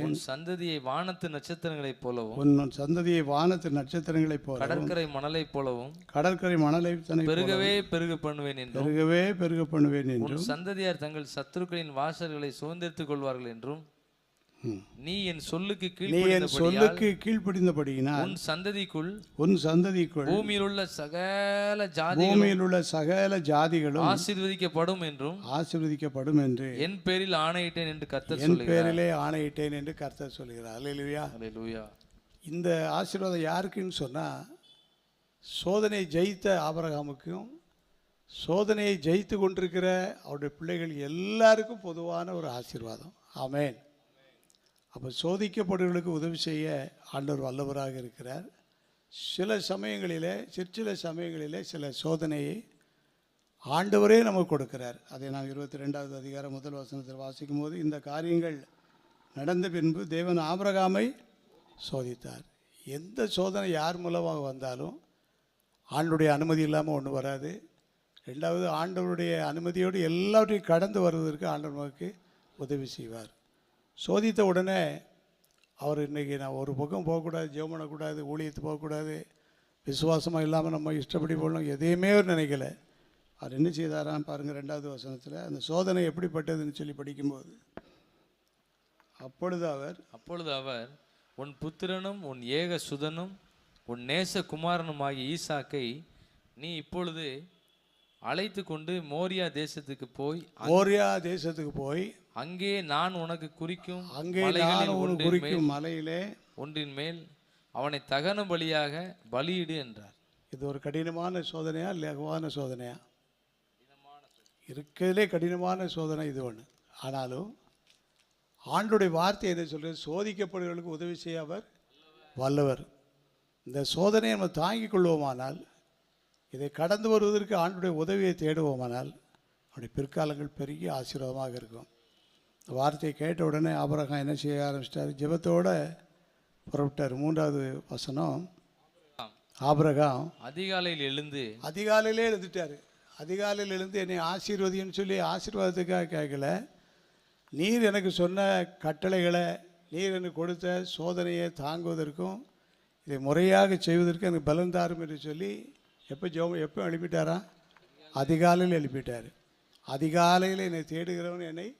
உன் சந்ததியை வானத்து நட்சத்திரங்களைப் போலவும் உன் சந்ததியை வானத்து நட்சத்திரங்களைப் போல கடற்கரை மணலைப் போலவும் கடற்கரை மணலை பெருகவே பெருக பண்ணுவேன் என்றும் பெருகவே பெருக பண்ணுவேன் என்றும் உன் சந்ததியார் தங்கள் சத்துருக்களின் வாசல்களை சுதந்திரித்துக் கொள்வார்கள் என்றும். நீ என் சொல்லுக்கு நீ என் சொல்லுக்கு கீழ்ப்படிந்தபடியினால் உன் சந்ததிக்குள் உன் சந்ததிக்குள் பூமியில் உள்ள சகல ஜாதி பூமியில் உள்ள சகல ஜாதிகளும் ஆசீர்வதிக்கப்படும் என்றும் ஆசீர்வதிக்கப்படும் என்று என் பேரில் ஆணையிட்டேன் என்று கர்த்தர் என் பேரிலே ஆணையிட்டேன் என்று கர்த்தர் சொல்கிறார். அல்லேலூயா அல்லேலூயா இந்த ஆசீர்வாதம் யாருக்குன்னு சொன்னால் சோதனை ஜெயித்த ஆபரகாமுக்கும் சோதனையை ஜெயித்து கொண்டிருக்கிற அவருடைய பிள்ளைகள் எல்லாருக்கும் பொதுவான ஒரு ஆசீர்வாதம். ஆமென். அப்போ சோதிக்கப்படுவர்களுக்கு உதவி செய்ய ஆண்டவர் வல்லவராக இருக்கிறார். சில சமயங்களிலே சிற்சில சமயங்களிலே சில சோதனையை ஆண்டவரே நமக்கு கொடுக்கிறார். அதை நாம் இருபத்தி ரெண்டாவது அதிகாரம் முதல் வசனத்தில் வாசிக்கும் போது இந்த காரியங்கள் நடந்த பின்பு தேவன் ஆபரகாமை சோதித்தார். எந்த சோதனை யார் மூலமாக வந்தாலும் ஆண்டுடைய அனுமதி இல்லாமல் ஒன்று வராது. ரெண்டாவது ஆண்டவருடைய அனுமதியோடு எல்லாவற்றையும் கடந்து வருவதற்கு ஆண்டவர் நமக்கு உதவி செய்வார். சோதித்த உடனே அவர் இன்றைக்கி நான் ஒரு பக்கம் போகக்கூடாது ஜெபம் பண்ணக்கூடாது ஊழியத்து போகக்கூடாது விசுவாசமாக இல்லாமல் நம்ம இஷ்டப்படி போடணும் எதையுமே அவர் நினைக்கல. அவர் என்ன செய்தாராம் பாருங்கள் ரெண்டாவது வசனத்தில் அந்த சோதனை எப்படிப்பட்டதுன்னு சொல்லி படிக்கும்போது அப்பொழுது அவர் அப்பொழுது அவர் உன் புத்திரனும் உன் ஏக சுதனும் உன் நேச குமாரனுமாகிய ஈசாக்கை நீ இப்பொழுது அழைத்து கொண்டு மோரியா தேசத்துக்கு போய் ஓரியா தேசத்துக்கு போய் அங்கே நான் உனக்கு குறிக்கும் அங்கே நான் மேல் குறிக்கும் மலையிலே ஒன்றின் மேல் அவனை தகன பலியாக பலியிடு என்றார். இது ஒரு கடினமான சோதனையா லகுவான சோதனையா? இருக்கிறதுலே கடினமான சோதனை இது ஒன்று ஆனாலும் ஆண்டுடைய வார்த்தை என்ன சொல்றது? சோதிக்கப்படுவர்களுக்கு உதவி செய்ய அவர் வல்லவர். இந்த சோதனையை நம்ம தாங்கிக் கொள்வோமானால் இதை கடந்து வருவதற்கு ஆண்டுடைய உதவியை தேடுவோமானால் அவருடைய பிற்காலங்கள் பெரிய ஆசீர்வாதமாக இருக்கும். வார்த்தையை கேட்ட உடனே ஆபரகம் என்ன செய்ய ஆரம்பிச்சிட்டார்? ஜெபத்தோட புறப்பட்டார். மூன்றாவது வசனம். ஆபிரகாம் அதிகாலையில் எழுந்து அதிகாலையிலே எழுந்துட்டார். அதிகாலையில் எழுந்து என்னை ஆசீர்வதின்னு சொல்லி ஆசீர்வாதத்துக்காக கேட்கல. நீர் எனக்கு சொன்ன கட்டளைகளை நீர் எனக்கு கொடுத்த சோதனையை தாங்குவதற்கும் இதை முறையாக செய்வதற்கு எனக்கு பலன் தாரும் என்று சொல்லி எப்போ ஜெபம் எப்போ எழுப்பிட்டாரா? அதிகாலையில் எழுப்பிட்டார். அதிகாலையில் என்னை தேடுகிறவன் என்னை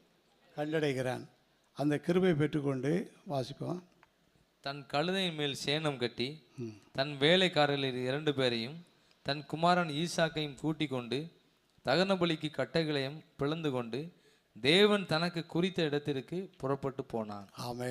கண்டடைகிறான். அந்த கிருபை பெற்றுக்கொண்டு வாசிப்போம். தன் கழுதையின் மேல் சேணம் கட்டி தன் வேலைக்காரர்களில் இரண்டு பேரையும் தன் குமாரன் ஈசாக்கையும் கூட்டிக் கொண்டு தகன பலிக்கு கட்டைகளையும் பிளந்து கொண்டு தேவன் தனக்கு குறித்த இடத்திற்கு புறப்பட்டு போனான். ஆமென்.